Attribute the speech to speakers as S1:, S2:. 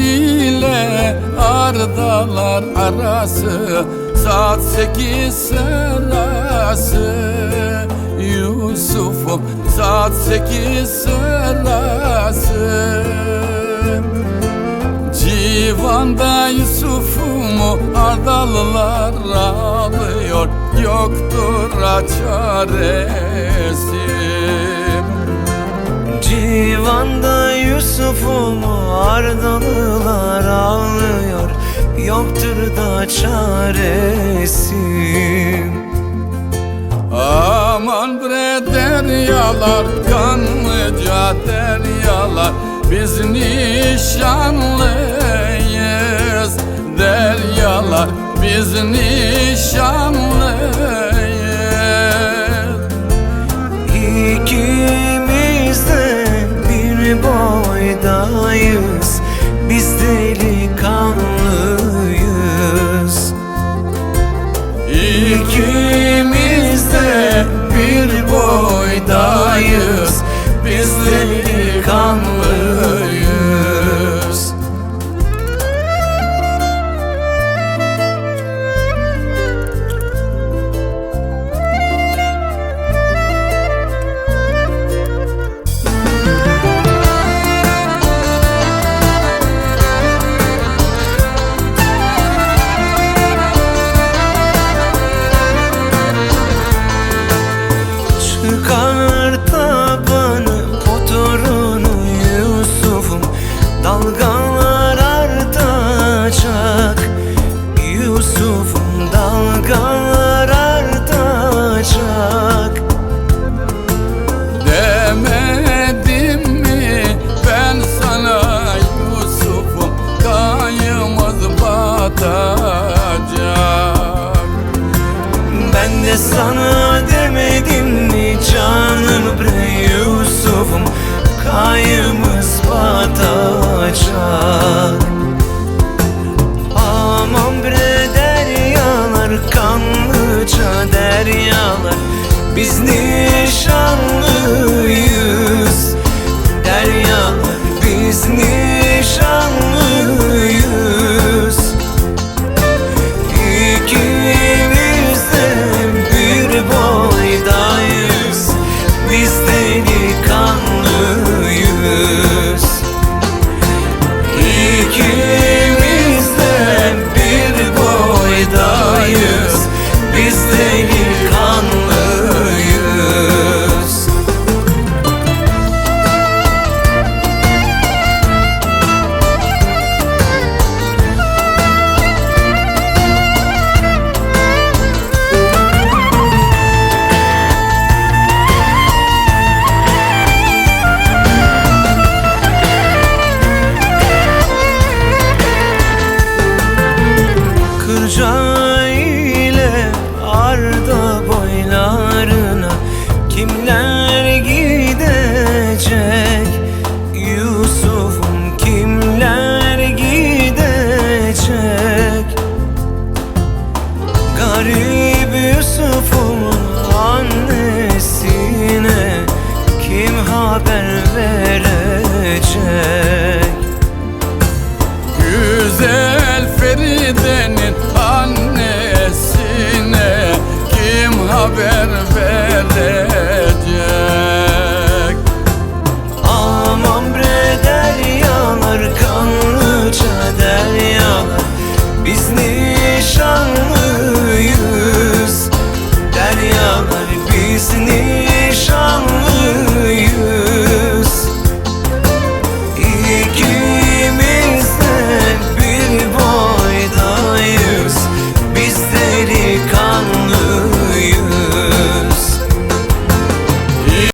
S1: ile ardalar arası Saat sekiz serası Yusuf'um saat sekiz serası Civanda Yusuf'umu ardalılar alıyor Yoktur çaresi
S2: Civanda Yusuf'umu ardalılar ağlıyor. Yoktur da çaresi
S1: Aman bre deryalar kanlıca deryalar Biz nişanlıyız. Deryalar Biz nişanlıyız
S2: boydayız Biz delikanlıyız
S1: batacak Ben de sana demedim
S2: mi canım bre Yusuf'um? Kayımız
S1: batacak Aman bre deryalar kanlıca deryalar. Biz
S2: nişanlıyız. Deryalar biz nişanlıyız you. kimler gidecek? Yusuf'um kimler gidecek? Garip Yusuf'um annesine kim haber verecek? Kalbisini